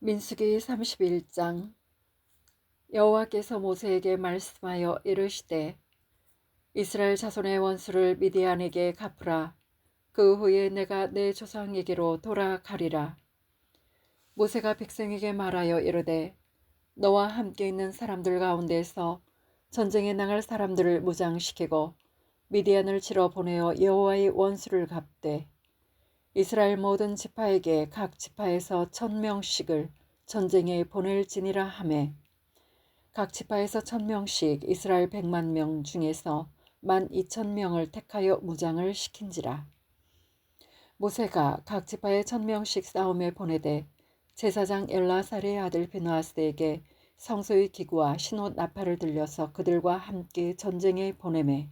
민수기 31장. 여호와께서 모세에게 말씀하여 이르시되 이스라엘 자손의 원수를 미디안에게 갚으라. 그 후에 내가 내 조상에게로 돌아가리라. 모세가 백성에게 말하여 이르되 너와 함께 있는 사람들 가운데서 전쟁에 나갈 사람들을 무장시키고 미디안을 치러 보내어 여호와의 원수를 갚되 이스라엘 모든 지파에게 각 지파에서 천 명씩을 전쟁에 보낼지니라 하매. 각 지파에서 천 명씩 이스라엘 백만 명 중에서 만 이천 명을 택하여 무장을 시킨지라. 모세가 각 지파에 천 명씩 싸움에 보내되 제사장 엘라살의 아들 비누아스에게 성소의 기구와 신옷 나팔을 들려서 그들과 함께 전쟁에 보내매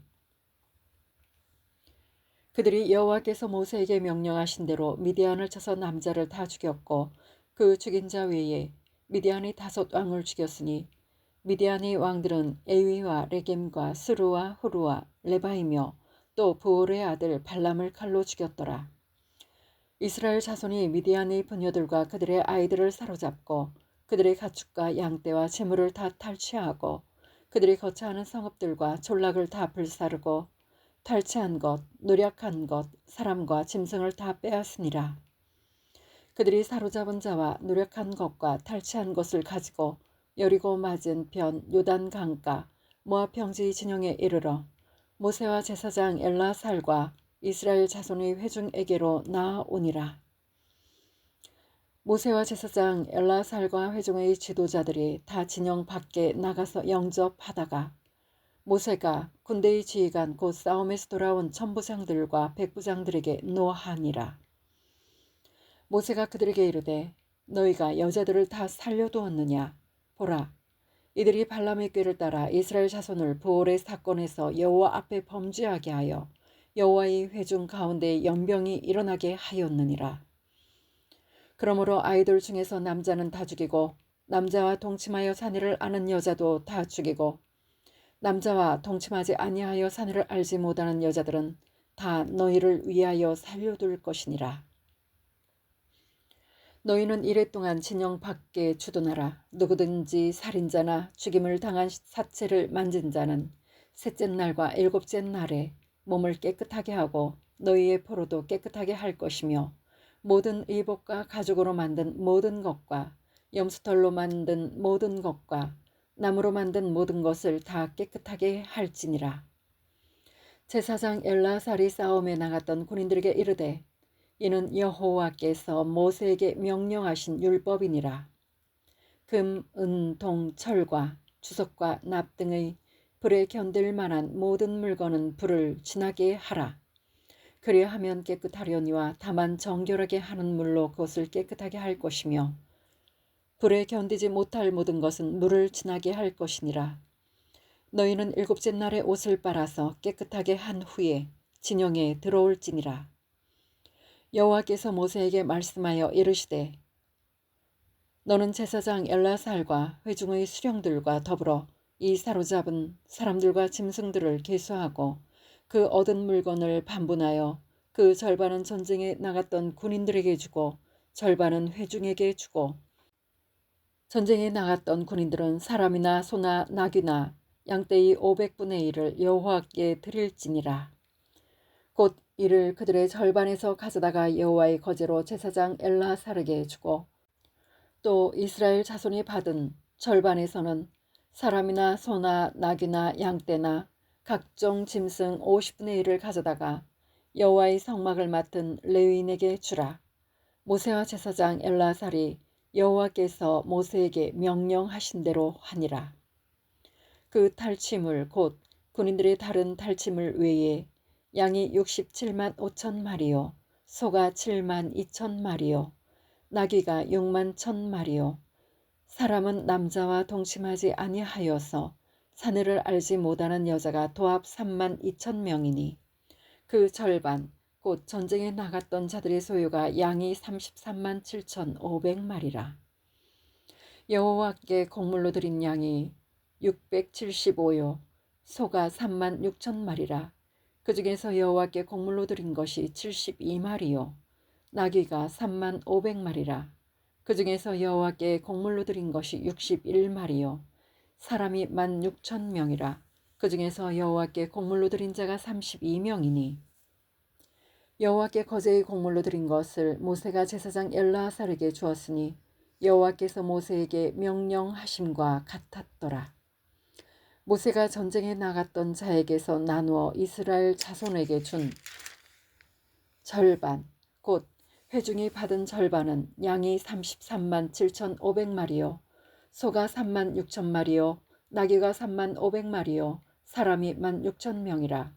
그들이 여호와께서 모세에게 명령하신 대로 미디안을 쳐서 남자를 다 죽였고 그 죽인 자 외에 미디안이 다섯 왕을 죽였으니 미디안의 왕들은 에위와 레겜과 스루와 후루와 레바이며 또 부올의 아들 발람을 칼로 죽였더라. 이스라엘 자손이 미디안의 부녀들과 그들의 아이들을 사로잡고 그들의 가축과 양떼와 재물을 다 탈취하고 그들이 거처하는 성읍들과 졸락을 다 불사르고 탈취한 것, 노력한 것, 사람과 짐승을 다 빼앗으니라. 그들이 사로잡은 자와 노력한 것과 탈취한 것을 가지고 여리고 맞은 변 요단 강가 모압 평지 진영에 이르러 모세와 제사장 엘라살과 이스라엘 자손의 회중에게로 나아오니라. 모세와 제사장 엘라살과 회중의 지도자들이 다 진영 밖에 나가서 영접하다가 모세가 군대의 지휘관 곧 싸움에서 돌아온 천부장들과 백부장들에게 노하니라. 모세가 그들에게 이르되 너희가 여자들을 다 살려두었느냐 보라 이들이 발람의 꾀를 따라 이스라엘 자손을 부올의 사건에서 여호와 앞에 범죄하게 하여 여호와의 회중 가운데 연병이 일어나게 하였느니라. 그러므로 아이들 중에서 남자는 다 죽이고 남자와 동침하여 사내를 아는 여자도 다 죽이고 남자와 동침하지 아니하여 사내를 알지 못하는 여자들은 다 너희를 위하여 살려둘 것이니라. 너희는 이래 동안 진영 밖에 주둔하라. 누구든지 살인자나 죽임을 당한 사체를 만진 자는 셋째 날과 일곱째 날에 몸을 깨끗하게 하고 너희의 포로도 깨끗하게 할 것이며 모든 의복과 가죽으로 만든 모든 것과 염소털로 만든 모든 것과 나무로 만든 모든 것을 다 깨끗하게 할지니라. 제사장 엘라살이 싸움에 나갔던 군인들에게 이르되 이는 여호와께서 모세에게 명령하신 율법이니라. 금, 은, 동, 철과 주석과 납 등의 불에 견딜 만한 모든 물건은 불을 지나게 하라. 그리하면 깨끗하려니와 다만 정결하게 하는 물로 그것을 깨끗하게 할 것이며 불에 견디지 못할 모든 것은 물을 지나게 할 것이니라. 너희는 일곱째 날에 옷을 빨아서 깨끗하게 한 후에 진영에 들어올지니라. 여호와께서 모세에게 말씀하여 이르시되 너는 제사장 엘라살과 회중의 수령들과 더불어 이 사로잡은 사람들과 짐승들을 계수하고 그 얻은 물건을 반분하여 그 절반은 전쟁에 나갔던 군인들에게 주고 절반은 회중에게 주고 전쟁에 나갔던 군인들은 사람이나 소나 나귀나 양떼의 500분의 1을 여호와께 드릴지니라. 곧 이를 그들의 절반에서 가져다가 여호와의 거제로 제사장 엘라사르게 주고 또 이스라엘 자손이 받은 절반에서는 사람이나 소나 나귀나 양떼나 각종 짐승 50분의 1을 가져다가 여호와의 성막을 맡은 레위인에게 주라. 모세와 제사장 엘라살이 여호와께서 모세에게 명령하신 대로 하니라. 그 탈취물 곧 군인들의 다른 탈취물 외에 양이 67만 5천 마리요 소가 7만 2천 마리요 나귀가 6만 1천 마리요 사람은 남자와 동침하지 아니하여서 사내를 알지 못하는 여자가 도합 3만 2천 명이니 그 절반 곧 전쟁에 나갔던 자들의 소유가 양이 33만 7천 5백마리라. 여호와께 곡물로 드린 양이 675요 소가 3만 6천 마리라. 그 중에서 여호와께 곡물로 드린 것이 72마리요 나귀가 3만 5백마리라. 그 중에서 여호와께 곡물로 드린 것이 61마리요 사람이 만 6천 명이라 그 중에서 여호와께 곡물로 드린 자가 32명이니 여호와께 거제의 곡물로 드린 것을 모세가 제사장 엘라사르에게 주었으니 여호와께서 모세에게 명령하심과 같았더라. 모세가 전쟁에 나갔던 자에게서 나누어 이스라엘 자손에게 준 절반 곧 회중이 받은 절반은 양이 33만 7,500마리요 소가 3만 6천 마리요 나귀가 3만 500마리요 사람이 1만 6천 명이라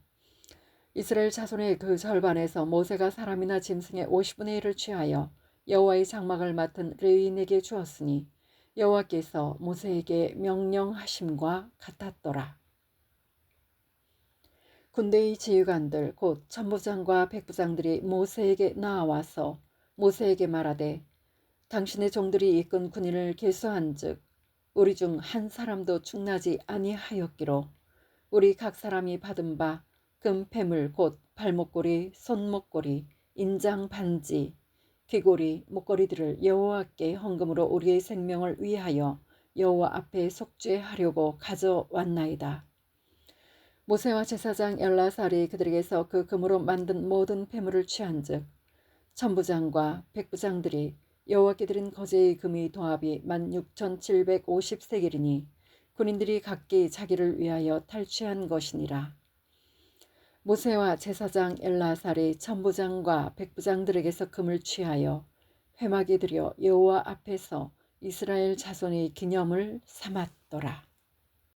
이스라엘 자손의 그 절반에서 모세가 사람이나 짐승의 50분의 1을 취하여 여호와의 장막을 맡은 레위인에게 주었으니 여호와께서 모세에게 명령하심과 같았더라. 군대의 지휘관들 곧 천부장과 백부장들이 모세에게 나와서 모세에게 말하되 당신의 종들이 이끈 군인을 계수한즉 우리 중 한 사람도 충나지 아니하였기로 우리 각 사람이 받은 바 금패물 곧 발목걸이, 손목걸이, 인장 반지, 귀고리, 목걸이들을 여호와께 헌금으로 우리의 생명을 위하여 여호와 앞에 속죄하려고 가져왔나이다. 모세와 제사장 엘라살이 그들에게서 그 금으로 만든 모든 폐물을 취한즉 천부장과 백부장들이 여호와께 드린 거제의 금의 도합이 만 6,750세겔이니 군인들이 각기 자기를 위하여 탈취한 것이니라. 모세와 제사장 엘라살이 천부장과 백부장들에게서 금을 취하여 회막에 들여 여호와 앞에서 이스라엘 자손의 기념을 삼았더라.